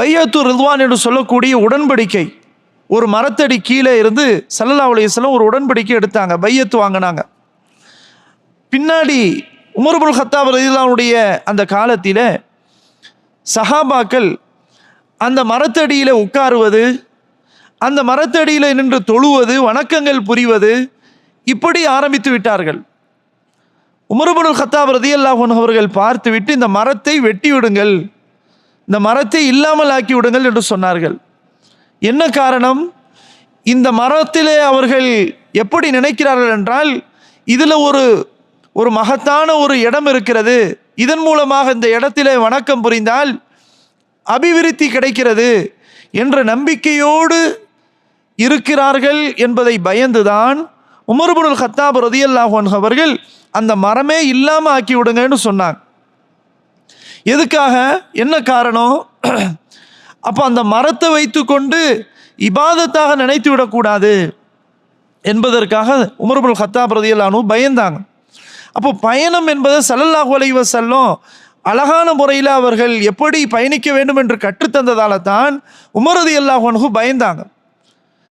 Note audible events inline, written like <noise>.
பையத்து ரிதுவான் என்று சொல்லக்கூடிய உடன்படிக்கை. ஒரு மரத்தடி கீழே இருந்து சல்லல்லா அலையம் ஒரு உடன்படிக்கை எடுத்தாங்க. பையத்து வாங்கினாங்க. பின்னாடி உமர்புல் ஹத்தாப் ரதிலாவுடைய அந்த காலத்தில் சஹாபாக்கள் அந்த மரத்தடியில் உட்காருவது அந்த மரத்தடியில் நின்று தொழுவது வணக்கங்கள் புரிவது இப்படி ஆரம்பித்து விட்டார்கள். உமர்புல் ஹத்தாப் ரதியல்லாஹன் அவர்கள் பார்த்துவிட்டு இந்த மரத்தை வெட்டி விடுங்கள் இந்த மரத்தை இல்லாமல் ஆக்கி விடுங்கள் என்று சொன்னார்கள். என்ன காரணம்? இந்த மரத்திலே அவர்கள் எப்படி நினைக்கிறார்கள் என்றால் இதில் ஒரு ஒரு மகத்தான ஒரு இடம் இருக்கிறது. இதன் மூலமாக இந்த இடத்திலே வணக்கம் புரிந்தால் அபிவிருத்தி கிடைக்கிறது என்ற நம்பிக்கையோடு இருக்கிறார்கள் என்பதை பயந்துதான் உமர்புல் ஹத்தாப் ரதியல்லாஹன் அவர்கள் அந்த மரமே இல்லாமல் ஆக்கி விடுங்கன்னு சொன்னாங்க. எதுக்காக? என்ன காரணம்? <clears throat> அப்போ அந்த மரத்தை வைத்துக்கொண்டு இபாதத்தாக நினைத்து விடக்கூடாது என்பதற்காக உமர்புல் ஹத்தா ரதியல்லானு பயந்தாங்க. அப்போ பயணம் என்பது சல்லல்லாஹு அலைஹி செல்லும் அழகான முறையில் அவர்கள் எப்படி பயணிக்க வேண்டும் என்று கற்றுத்தந்ததால் தான் உமரதி அல்லாஹ் பயந்தாங்க.